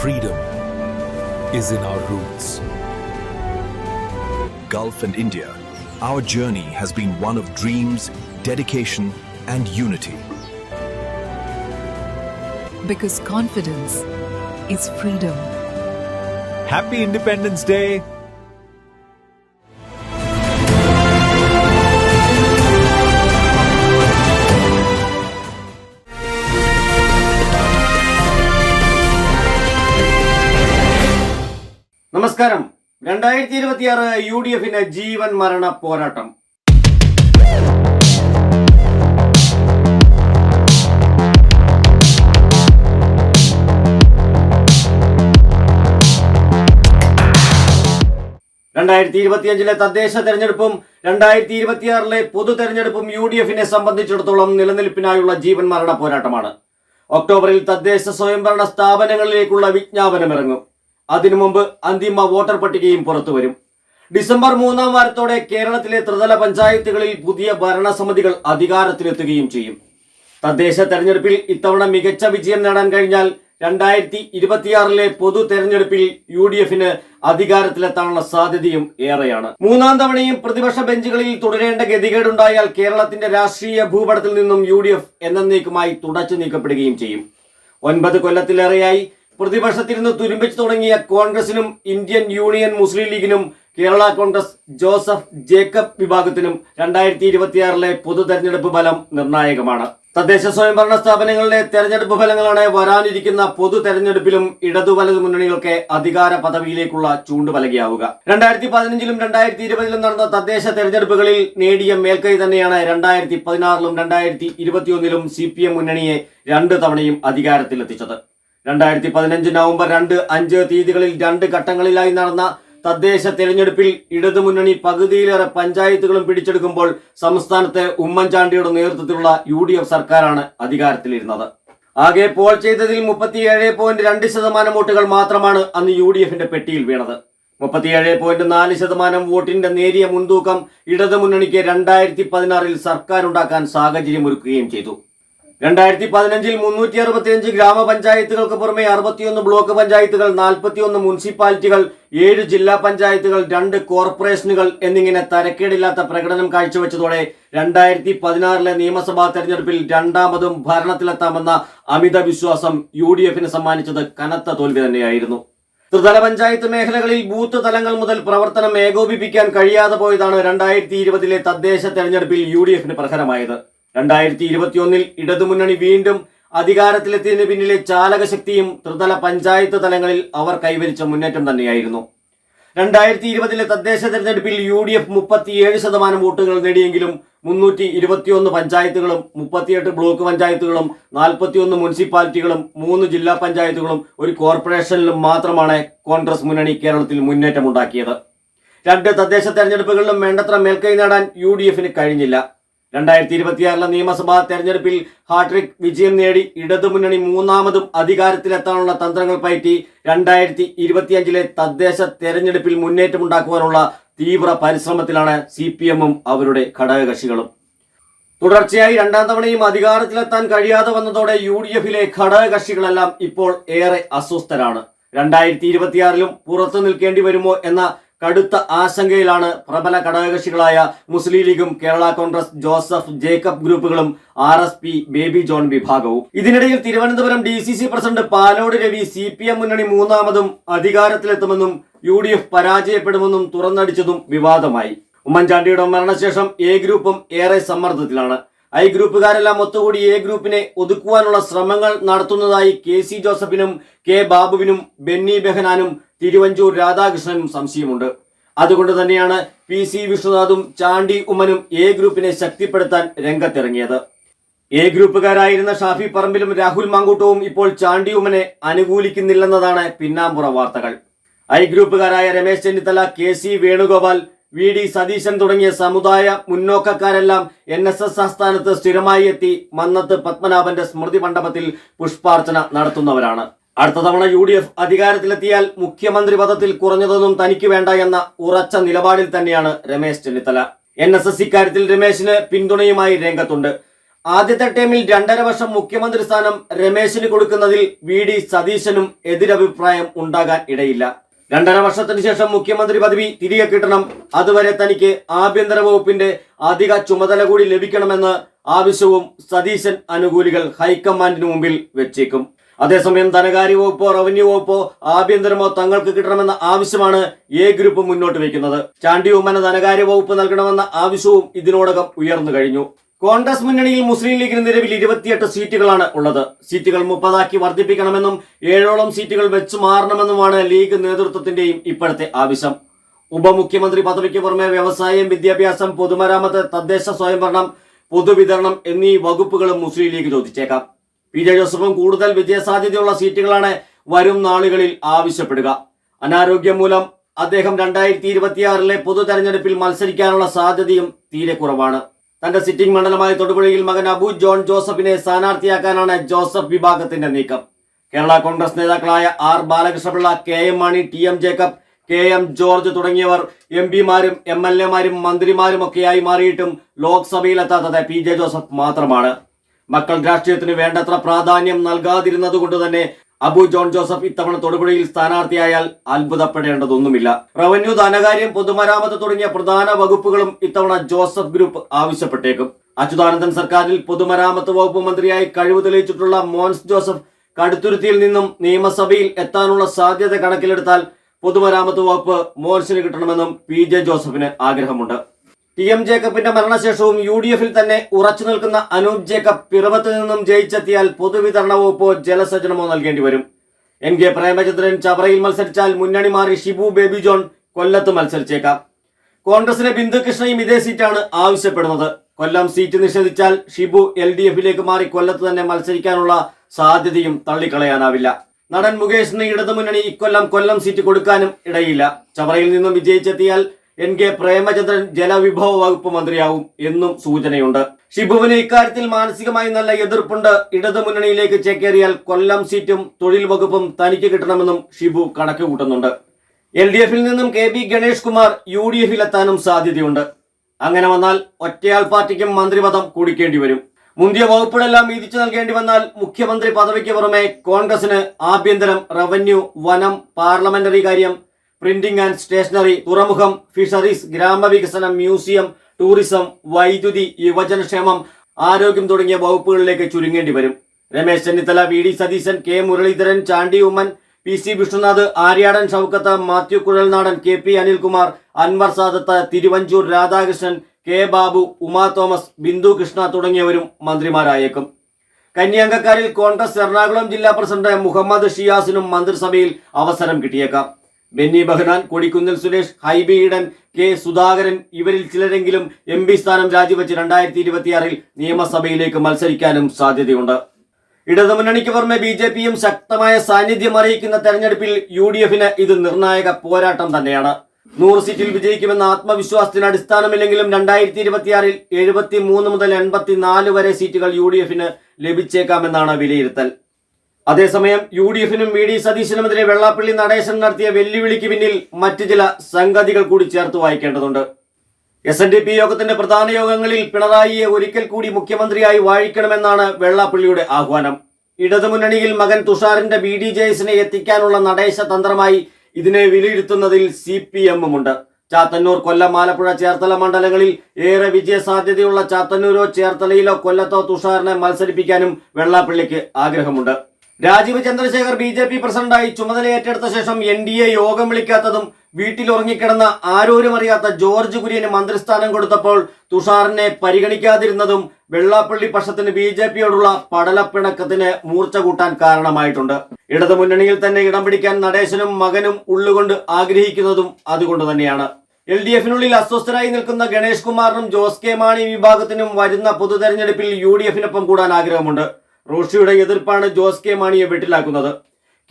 Freedom is in our roots. Gulf and India, our journey has been one of dreams, dedication, and unity. because confidence is freedom. Happy Independence Day! രണ്ടായിരത്തി ഇരുപത്തിയാറ് U D എഫിന് ജീവൻ മരണ പോരാട്ടം. രണ്ടായിരത്തി ഇരുപത്തിയഞ്ചിലെ തദ്ദേശ തെരഞ്ഞെടുപ്പും രണ്ടായിരത്തി ഇരുപത്തിയാറിലെ പൊതു തെരഞ്ഞെടുപ്പും യു ഡി എഫിനെ സംബന്ധിച്ചിടത്തോളം നിലനിൽപ്പിനായുള്ള ജീവൻ മരണ പോരാട്ടമാണ്. ഒക്ടോബറിൽ തദ്ദേശ സ്വയംഭരണ സ്ഥാപനങ്ങളിലേക്കുള്ള വിജ്ഞാപനമിറങ്ങും. അതിനു മുമ്പ് അന്തിമ വോട്ടർ പട്ടികയും പുറത്തു വരും. ഡിസംബർ മൂന്നാം വാരത്തോടെ കേരളത്തിലെ ത്രിതല പഞ്ചായത്തുകളിൽ പുതിയ ഭരണസമിതികൾ അധികാരത്തിലെത്തുകയും ചെയ്യും. തദ്ദേശ തെരഞ്ഞെടുപ്പിൽ ഇത്തവണ മികച്ച വിജയം നേടാൻ കഴിഞ്ഞാൽ രണ്ടായിരത്തി ഇരുപത്തിയാറിലെ പൊതു തെരഞ്ഞെടുപ്പിൽ യു ഡി എഫിന് അധികാരത്തിലെത്താനുള്ള സാധ്യതയും ഏറെയാണ്. മൂന്നാം തവണയും പ്രതിപക്ഷ ബെഞ്ചുകളിൽ തുടരേണ്ട ഗതികേടുണ്ടായാൽ കേരളത്തിന്റെ രാഷ്ട്രീയ ഭൂപടത്തിൽ നിന്നും യു ഡി എഫ് എന്നേക്കുമായി തുടച്ചു നീക്കപ്പെടുകയും ചെയ്യും. ഒൻപത് കൊല്ലത്തിലേറെയായി പ്രതിപക്ഷത്തിരുന്ന് തുരുമ്പിച്ചു തുടങ്ങിയ കോൺഗ്രസിനും ഇന്ത്യൻ യൂണിയൻ മുസ്ലിം ലീഗിനും കേരള കോൺഗ്രസ് ജോസഫ് ജേക്കബ് വിഭാഗത്തിനും രണ്ടായിരത്തി ഇരുപത്തിയാറിലെ പൊതു തെരഞ്ഞെടുപ്പ് ഫലം നിർണായകമാണ്. തദ്ദേശ സ്വയംഭരണ സ്ഥാപനങ്ങളിലെ തെരഞ്ഞെടുപ്പ് ഫലങ്ങളാണ് വരാനിരിക്കുന്ന പൊതു തെരഞ്ഞെടുപ്പിലും ഇടതു വലതു മുന്നണികൾക്ക് അധികാര പദവിയിലേക്കുള്ള ചൂണ്ടുപലകയാവുക. രണ്ടായിരത്തി പതിനഞ്ചിലും രണ്ടായിരത്തി ഇരുപതിലും നടന്ന തദ്ദേശ തെരഞ്ഞെടുപ്പുകളിൽ നേടിയ മേൽക്കൈ തന്നെയാണ് രണ്ടായിരത്തി പതിനാറിലും രണ്ടായിരത്തി ഇരുപത്തിയൊന്നിലും സി പി എം മുന്നണിയെ രണ്ട് തവണയും അധികാരത്തിലെത്തിച്ചത്. രണ്ടായിരത്തി പതിനഞ്ച് നവംബർ രണ്ട് അഞ്ച് തീയതികളിൽ രണ്ട് ഘട്ടങ്ങളിലായി നടന്ന തദ്ദേശ തെരഞ്ഞെടുപ്പിൽ ഇടതുമുന്നണി പകുതിയിലേറെ പഞ്ചായത്തുകളും പിടിച്ചെടുക്കുമ്പോൾ സംസ്ഥാനത്തെ ഉമ്മൻചാണ്ടിയുടെ നേതൃത്വത്തിലുള്ള യു ഡി എഫ് സർക്കാരാണ് അധികാരത്തിലിരുന്നത്. ആകെ പോൾ ചെയ്തതിൽ മുപ്പത്തിയേഴ് പോയിന്റ് രണ്ട് ശതമാനം വോട്ടുകൾ മാത്രമാണ് അന്ന് യു ഡി എഫിന്റെ പെട്ടിയിൽ വീണത്. മുപ്പത്തിയേഴ് പോയിന്റ് നാല് ശതമാനം വോട്ടിന്റെ നേരിയ മുൻതൂക്കം ഇടതുമുന്നണിക്ക് രണ്ടായിരത്തി പതിനാറിൽ സർക്കാരുണ്ടാക്കാൻ സാഹചര്യമൊരുക്കുകയും ചെയ്തു. രണ്ടായിരത്തി പതിനഞ്ചിൽ മുന്നൂറ്റി അറുപത്തിയഞ്ച് ഗ്രാമപഞ്ചായത്തുകൾക്ക് പുറമെ അറുപത്തിയൊന്ന് ബ്ലോക്ക് പഞ്ചായത്തുകൾ നാൽപ്പത്തിയൊന്ന് മുനിസിപ്പാലിറ്റികൾ ഏഴ് ജില്ലാ പഞ്ചായത്തുകൾ രണ്ട് കോർപ്പറേഷനുകൾ എന്നിങ്ങനെ തരക്കേടില്ലാത്ത പ്രകടനം കാഴ്ചവെച്ചതോടെ രണ്ടായിരത്തി പതിനാറിലെ നിയമസഭാ തെരഞ്ഞെടുപ്പിൽ രണ്ടാമതും ഭരണത്തിലെത്താമെന്ന അമിത വിശ്വാസം യു ഡി എഫിന് സമ്മാനിച്ചത് കനത്ത തോൽവി തന്നെയായിരുന്നു. ത്രിതല പഞ്ചായത്ത് മേഖലകളിൽ ബൂത്ത് തലങ്ങൾ മുതൽ പ്രവർത്തനം ഏകോപിപ്പിക്കാൻ കഴിയാതെ പോയതാണ് രണ്ടായിരത്തി ഇരുപതിലെ തദ്ദേശ തെരഞ്ഞെടുപ്പിൽ യു ഡി എഫിന് പ്രഹരമായത്. രണ്ടായിരത്തി ഇരുപത്തിയൊന്നിൽ ഇടതുമുന്നണി വീണ്ടും അധികാരത്തിലെത്തിയതിന് പിന്നിലെ ചാലകശക്തിയും ത്രിതല പഞ്ചായത്ത് തലങ്ങളിൽ അവർ കൈവരിച്ച മുന്നേറ്റം തന്നെയായിരുന്നു. രണ്ടായിരത്തി ഇരുപതിലെ തദ്ദേശ തെരഞ്ഞെടുപ്പിൽ യു ഡി എഫ് മുപ്പത്തിയേഴ് ശതമാനം വോട്ടുകൾ നേടിയെങ്കിലും മുന്നൂറ്റി ഇരുപത്തിയൊന്ന് പഞ്ചായത്തുകളും മുപ്പത്തിയെട്ട് ബ്ലോക്ക് പഞ്ചായത്തുകളും നാൽപ്പത്തിയൊന്ന് മുനിസിപ്പാലിറ്റികളും മൂന്ന് ജില്ലാ പഞ്ചായത്തുകളും ഒരു കോർപ്പറേഷനിലും മാത്രമാണ് കോൺഗ്രസ് മുന്നണി കേരളത്തിൽ മുന്നേറ്റമുണ്ടാക്കിയത്. രണ്ട് തദ്ദേശ തെരഞ്ഞെടുപ്പുകളിലും വേണ്ടത്ര മേൽക്കൈ നേടാൻ യു കഴിഞ്ഞില്ല. രണ്ടായിരത്തി ഇരുപത്തിയാറിലെ നിയമസഭാ തെരഞ്ഞെടുപ്പിൽ ഹാട്രിക് വിജയം നേടി ഇടതുമുന്നണി മൂന്നാമതും അധികാരത്തിലെത്താനുള്ള തന്ത്രങ്ങൾ പയറ്റി രണ്ടായിരത്തി ഇരുപത്തിയഞ്ചിലെ തദ്ദേശ തെരഞ്ഞെടുപ്പിൽ മുന്നേറ്റമുണ്ടാക്കുവാനുള്ള തീവ്ര പരിശ്രമത്തിലാണ് സി പി എമ്മും അവരുടെ ഘടകകക്ഷികളും. തുടർച്ചയായി രണ്ടാം തവണയും അധികാരത്തിലെത്താൻ കഴിയാതെ വന്നതോടെ യു ഡി എഫിലെ ഘടകകക്ഷികളെല്ലാം ഇപ്പോൾ ഏറെ അസ്വസ്ഥരാണ്. രണ്ടായിരത്തി ഇരുപത്തിയാറിലും പുറത്തു നിൽക്കേണ്ടി വരുമോ എന്ന കടുത്ത ആശങ്കയിലാണ് പ്രബല ഘടകകക്ഷികളായ മുസ്ലിം ലീഗും കേരള കോൺഗ്രസ് ജോസഫ് ജേക്കബ് ഗ്രൂപ്പുകളും R S P Baby John വിഭാഗവും. ഇതിനിടയിൽ Thiruvananthapuram D C C president Palode Ravi C P M മുന്നണി മൂന്നാമതും അധികാരത്തിലെത്തുമെന്നും യു ഡി എഫ് പരാജയപ്പെടുമെന്നും തുറന്നടിച്ചതും വിവാദമായി. ഉമ്മൻചാണ്ടിയുടെ മരണശേഷം എ ഗ്രൂപ്പും ഏറെ സമ്മർദ്ദത്തിലാണ്. ഐ ഗ്രൂപ്പുകാരെല്ലാം ഒത്തുകൂടി എ ഗ്രൂപ്പിനെ ഒതുക്കുവാനുള്ള ശ്രമങ്ങൾ നടത്തുന്നതായി കെ സി ജോസഫിനും കെ ബാബുവിനും ബെന്നി ബെഹനാനും തിരുവഞ്ചൂർ രാധാകൃഷ്ണനും സംശയമുണ്ട്. അതുകൊണ്ട് തന്നെയാണ് പി സി വിഷ്ണുനാഥും ചാണ്ടി ഉമ്മനും എ ഗ്രൂപ്പിനെ ശക്തിപ്പെടുത്താൻ രംഗത്തിറങ്ങിയത്. എ ഗ്രൂപ്പുകാരായിരുന്ന ഷാഫി പറമ്പിലും രാഹുൽ മാങ്കൂട്ടവും ഇപ്പോൾ ചാണ്ടി ഉമ്മനെ അനുകൂലിക്കുന്നില്ലെന്നതാണ് പിന്നാമ്പുറ വാർത്തകൾ. I ഗ്രൂപ്പുകാരായ Ramesh Chennithala K C Venugopal V D Satheesan തുടങ്ങിയ സമുദായ മുന്നോക്കക്കാരെല്ലാം എൻ എസ് എസ് ആസ്ഥാനത്ത് സ്ഥിരമായി എത്തി മന്നത്ത് പത്മനാഭന്റെ സ്മൃതി മണ്ഡപത്തിൽ പുഷ്പാർച്ചന നടത്തുന്നവരാണ്. അടുത്ത തവണ യു ഡി എഫ് അധികാരത്തിലെത്തിയാൽ മുഖ്യമന്ത്രി പദത്തിൽ കുറഞ്ഞതൊന്നും തനിക്ക് വേണ്ട എന്ന ഉറച്ച നിലപാടിൽ തന്നെയാണ് Ramesh Chennithala. N S S ഇക്കാര്യത്തിൽ രമേശിന് പിന്തുണയുമായി രംഗത്തുണ്ട്. ആദ്യത്തെ ടേമിൽ രണ്ടര വർഷം മുഖ്യമന്ത്രി സ്ഥാനം രമേശിന് കൊടുക്കുന്നതിൽ വി ഡി സതീശനും എതിരഭിപ്രായം ഉണ്ടാകാൻ ഇടയില്ല. രണ്ടര വർഷത്തിന് ശേഷം മുഖ്യമന്ത്രി പദവി തിരികെ കിട്ടണം. അതുവരെ തനിക്ക് ആഭ്യന്തര വകുപ്പിന്റെ അധിക ചുമതല കൂടി ലഭിക്കണമെന്ന് ആവശ്യവും സതീശൻ അനുകൂലികൾ ഹൈക്കമാൻഡിന് മുമ്പിൽ വെച്ചേക്കും. അതേസമയം ധനകാര്യ വകുപ്പോ റവന്യൂ വകുപ്പോ ആഭ്യന്തരമോ തങ്ങൾക്ക് കിട്ടണമെന്ന ആവശ്യമാണ് എ ഗ്രൂപ്പ് മുന്നോട്ട് വയ്ക്കുന്നത് ചാണ്ടി ഉമ്മന ധനകാര്യ വകുപ്പ് നൽകണമെന്ന ആവശ്യവും ഇതിനോടകം ഉയർന്നു കഴിഞ്ഞു. കോൺഗ്രസ് മുന്നണിയിൽ മുസ്ലിം ലീഗിന് നിലവിൽ ഇരുപത്തിയെട്ട് സീറ്റുകളാണ് ഉള്ളത്. സീറ്റുകൾ മുപ്പതാക്കി വർദ്ധിപ്പിക്കണമെന്നും ഏഴോളം സീറ്റുകൾ വെച്ചു മാറണമെന്നുമാണ് ലീഗ് നേതൃത്വത്തിന്റെയും ഇപ്പോഴത്തെ ആവശ്യം. ഉപമുഖ്യമന്ത്രി പദവിക്ക് പുറമെ വ്യവസായം വിദ്യാഭ്യാസം പൊതുമരാമത്ത് തദ്ദേശ സ്വയംഭരണം പൊതുവിതരണം എന്നീ വകുപ്പുകളും മുസ്ലിം ലീഗ് ചോദിച്ചേക്കാം. പി ജെ ജോസഫും കൂടുതൽ വിജയസാധ്യതയുള്ള സീറ്റുകളാണ് വരും നാളുകളിൽ ആവശ്യപ്പെടുക. അനാരോഗ്യം മൂലം അദ്ദേഹം രണ്ടായിരത്തി ഇരുപത്തിയാറിലെ പൊതു തെരഞ്ഞെടുപ്പിൽ മത്സരിക്കാനുള്ള സാധ്യതയും തീരെ കുറവാണ്. തന്റെ സിറ്റിംഗ് മണ്ഡലമായ തൊടുപുഴയിൽ മകൻ അബു ജോൺ ജോസഫിനെ സ്ഥാനാർത്ഥിയാക്കാനാണ് ജോസഫ് വിഭാഗത്തിന്റെ നീക്കം. കേരള കോൺഗ്രസ് നേതാക്കളായ R Balakrishna Pillai K M Mani T M Jacob K M George തുടങ്ങിയവർ എം പിമാരും എം എൽ എമാരും മന്ത്രിമാരും ഒക്കെയായി മാറിയിട്ടും ലോക്സഭയിലെത്താത്തത് പി ജെ ജോസഫ് മാത്രമാണ്. മക്കൾ രാഷ്ട്രീയത്തിന് വേണ്ടത്ര പ്രാധാന്യം നൽകാതിരുന്നത് കൊണ്ട് തന്നെ അബു ജോൺ ജോസഫ് ഇത്തവണ തൊടുപുഴയിൽ സ്ഥാനാർത്ഥിയായാൽ അത്ഭുതപ്പെടേണ്ടതൊന്നുമില്ല. റവന്യൂ ധനകാര്യം പൊതുമരാമത്ത് തുടങ്ങിയ പ്രധാന വകുപ്പുകളും ഇത്തവണ ജോസഫ് ഗ്രൂപ്പ് ആവശ്യപ്പെട്ടേക്കും. അച്യുതാനന്ദൻ സർക്കാരിൽ പൊതുമരാമത്ത് വകുപ്പ് മന്ത്രിയായി കഴിവ് തെളിയിച്ചിട്ടുള്ള മോൻസ് ജോസഫ് കടുത്തുരുത്തിയിൽ നിന്നും നിയമസഭയിൽ എത്താനുള്ള സാധ്യത കണക്കിലെടുത്താൽ പൊതുമരാമത്ത് വകുപ്പ് മോൻസിന് കിട്ടണമെന്നും പി ജെ ജോസഫിന് ആഗ്രഹമുണ്ട്. ടി എം ജേക്കബിന്റെ മരണശേഷവും യു ഡി എഫിൽ തന്നെ ഉറച്ചു നിൽക്കുന്ന അനൂപ് ജേക്കബ് പിറവത്ത് നിന്നും ജയിച്ചെത്തിയാൽ പൊതുവിതരണ വകുപ്പോ ജലസേചനമോ നൽകേണ്ടി വരും. എൻ കെ പ്രേമചന്ദ്രൻ ചവറയിൽ മത്സരിച്ചാൽ മുന്നണി മാറി ഷിബു ബേബി ജോൺ കൊല്ലത്ത് മത്സരിച്ചേക്കാം. കോൺഗ്രസിലെ ബിന്ദുകൃഷ്ണയും ഇതേ സീറ്റാണ് ആവശ്യപ്പെടുന്നത്. കൊല്ലം സീറ്റ് നിഷേധിച്ചാൽ ഷിബു എൽ ഡി എഫിലേക്ക് മാറി കൊല്ലത്ത് തന്നെ മത്സരിക്കാനുള്ള സാധ്യതയും തള്ളിക്കളയാനാവില്ല. നടൻ മുകേഷിന് ഇടതുമുന്നണി ഇക്കൊല്ലം കൊല്ലം സീറ്റ് കൊടുക്കാനും ഇടയില്ല. ചവറയിൽ നിന്നും വിജയിച്ചെത്തിയാൽ എൻ കെ പ്രേമചന്ദ്രൻ ജലവിഭവ വകുപ്പ് മന്ത്രിയാവും എന്നും സൂചനയുണ്ട്. ഷിബുവിന് ഇക്കാര്യത്തിൽ മാനസികമായി നല്ല എതിർപ്പുണ്ട്. ഇടതുമുന്നണിയിലേക്ക് ചേക്കേറിയാൽ കൊല്ലം സീറ്റും തൊഴിൽ വകുപ്പും തനിക്ക് കിട്ടണമെന്നും ഷിബു കണക്ക് കൂട്ടുന്നുണ്ട് എൽ ഡി എഫിൽ നിന്നും K B Ganesh Kumar U D എഫിൽ എത്താനും സാധ്യതയുണ്ട്. അങ്ങനെ വന്നാൽ ഒറ്റയാൾ പാർട്ടിക്കും മന്ത്രിപദം കൂടിക്കേണ്ടി വരും മുന്തിയ വകുപ്പുകളെല്ലാം വീതിച്ചു നൽകേണ്ടി വന്നാൽ മുഖ്യമന്ത്രി പദവിക്ക് പുറമെ കോൺഗ്രസിന് ആഭ്യന്തരം റവന്യൂ വനം പാർലമെന്ററി കാര്യം പ്രിന്റിംഗ് ആൻഡ് സ്റ്റേഷനറി തുറമുഖം ഫിഷറീസ് ഗ്രാമവികസനം മ്യൂസിയം ടൂറിസം വൈദ്യുതി യുവജനക്ഷേമം ആരോഗ്യം തുടങ്ങിയ വകുപ്പുകളിലേക്ക് ചുരുങ്ങേണ്ടി വരും. Ramesh Chennithala V D Satheesan K Muraleedharan Chandy Oommen P C Vishnunath Aryadan Shoukath Mathew Kuzhalnadan K P Anilkumar Anwar Sadath Thiruvanchoor Radhakrishnan K Babu Uma Thomas Bindu Krishna തുടങ്ങിയവരും മന്ത്രിമാരായേക്കും. കന്യാംഗക്കാരിൽ കോൺഗ്രസ് എറണാകുളം ജില്ലാ പ്രസിഡന്റ് മുഹമ്മദ് ഷിയാസിനും മന്ത്രിസഭയിൽ അവസരം കിട്ടിയേക്കാം. ബെന്നി ബഹ്നാൻ കൊടിക്കുന്നിൽ സുരേഷ് ഹൈബി ഈഡൻ കെ സുധാകരൻ ഇവരിൽ ചിലരെങ്കിലും M P സ്ഥാനം രാജിവെച്ച് രണ്ടായിരത്തി ഇരുപത്തിയാറിൽ നിയമസഭയിലേക്ക് മത്സരിക്കാനും സാധ്യതയുണ്ട്. ഇടതുമുന്നണിക്ക് പുറമെ ബി ജെ പിയും ശക്തമായ സാന്നിധ്യം അറിയിക്കുന്ന തെരഞ്ഞെടുപ്പിൽ യു ഡി എഫിന് ഇത് നിർണായക പോരാട്ടം തന്നെയാണ്. നൂറ് സീറ്റിൽ വിജയിക്കുമെന്ന ആത്മവിശ്വാസത്തിന് അടിസ്ഥാനമില്ലെങ്കിലും രണ്ടായിരത്തി ഇരുപത്തിയാറിൽ എഴുപത്തി മൂന്ന് മുതൽ എൺപത്തി നാല് വരെ സീറ്റുകൾ യു ഡി എഫിന് ലഭിച്ചേക്കാമെന്നാണ് വിലയിരുത്തൽ. അതേസമയം യു ഡി എഫിനും വി ഡി സതീശനുമെതിരെ വെള്ളാപ്പള്ളി നടേശൻ നടത്തിയ വെല്ലുവിളിക്ക് പിന്നിൽ മറ്റു ചില സംഗതികൾ കൂടി ചേർത്ത് വായിക്കേണ്ടതുണ്ട്. എസ് എൻ ഡി പി യോഗത്തിന്റെ പ്രധാന യോഗങ്ങളിൽ പിണറായിയെ ഒരിക്കൽ കൂടി മുഖ്യമന്ത്രിയായി വാഴിക്കണമെന്നാണ് വെള്ളാപ്പള്ളിയുടെ ആഹ്വാനം. ഇടതുമുന്നണിയിൽ മകൻ തുഷാറിന്റെ ബി ഡി ജെ എസിനെ എത്തിക്കാനുള്ള നടേശ തന്ത്രമായി ഇതിനെ വിലയിരുത്തുന്നതിൽ സി പി എമ്മുമുണ്ട്. ചാത്തന്നൂർ കൊല്ലം ആലപ്പുഴ ചേർത്തല മണ്ഡലങ്ങളിൽ ഏറെ വിജയ സാധ്യതയുള്ള ചാത്തന്നൂരോ ചേർത്തലയിലോ കൊല്ലത്തോ തുഷാറിനെ മത്സരിപ്പിക്കാനും വെള്ളാപ്പള്ളിക്ക് ആഗ്രഹമുണ്ട്. Rajeev Chandrasekhar B J P പ്രസിഡന്റായി ചുമതല ഏറ്റെടുത്ത ശേഷം എൻ ഡി എ യോഗം വിളിക്കാത്തതും വീട്ടിൽ ഉറങ്ങിക്കിടന്ന ആരോരും അറിയാത്ത ജോർജ് കുര്യന് മന്ത്രിസ്ഥാനം കൊടുത്തപ്പോൾ തുഷാറിനെ പരിഗണിക്കാതിരുന്നതും വെള്ളാപ്പള്ളി പക്ഷത്തിന് ബി ജെ പിയോടുള്ള പടലപ്പിണക്കത്തിന് മൂർച്ച കൂട്ടാൻ കാരണമായിട്ടുണ്ട്. ഇടതുമുന്നണിയിൽ തന്നെ ഇടം പിടിക്കാൻ നടേശനും മകനും ഉള്ളുകൊണ്ട് ആഗ്രഹിക്കുന്നതും അതുകൊണ്ട് തന്നെയാണ്. എൽ ഡി എഫിനുള്ളിൽ അസ്വസ്ഥരായി നിൽക്കുന്ന ഗണേഷ് കുമാറിനും ജോസ് കെ മാണി വിഭാഗത്തിനും വരുന്ന പൊതുതെരഞ്ഞെടുപ്പിൽ യു ഡി എഫിനൊപ്പം കൂടാൻ ആഗ്രഹമുണ്ട്. റോഷിയുടെ എതിർപ്പാണ് ജോസ് കെ മാണിയെ വെട്ടിലാക്കുന്നത്.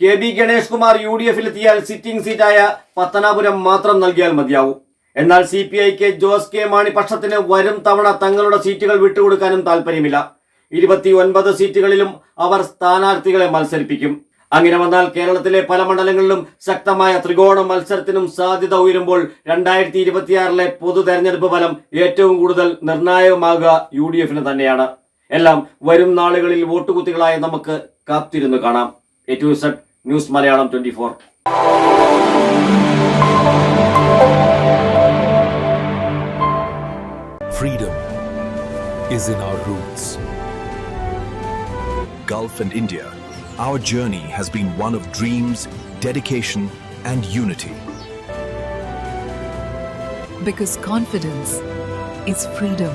K B Ganesh Kumar U D എഫിലെത്തിയാൽ sitting സീറ്റായ പത്തനാപുരം മാത്രം നൽകിയാൽ മതിയാവും. എന്നാൽ സി പി ഐക്ക് ജോസ് കെ മാണി പക്ഷത്തിന് വരും തവണ തങ്ങളുടെ സീറ്റുകൾ വിട്ടുകൊടുക്കാനും താല്പര്യമില്ല ഇരുപത്തി ഒൻപത് സീറ്റുകളിലും അവർ സ്ഥാനാർത്ഥികളെ മത്സരിപ്പിക്കും. അങ്ങനെ വന്നാൽ കേരളത്തിലെ പല മണ്ഡലങ്ങളിലും ശക്തമായ ത്രികോണ മത്സരത്തിനും സാധ്യത ഉയരുമ്പോൾ രണ്ടായിരത്തി ഇരുപത്തിയാറിലെ പൊതു തെരഞ്ഞെടുപ്പ് ഫലം ഏറ്റവും കൂടുതൽ നിർണായകമാകുക യു ഡി എഫിന് തന്നെയാണ്. എല്ലാം വരും നാളുകളിൽ വോട്ടുകുത്തികളായ നമുക്ക് കാത്തിരുന്നു കാണാം A to Z news Malayalam twenty Freedom is in our roots. Gulf and India, our journey has been one of dreams, dedication, and unity. Because confidence is freedom.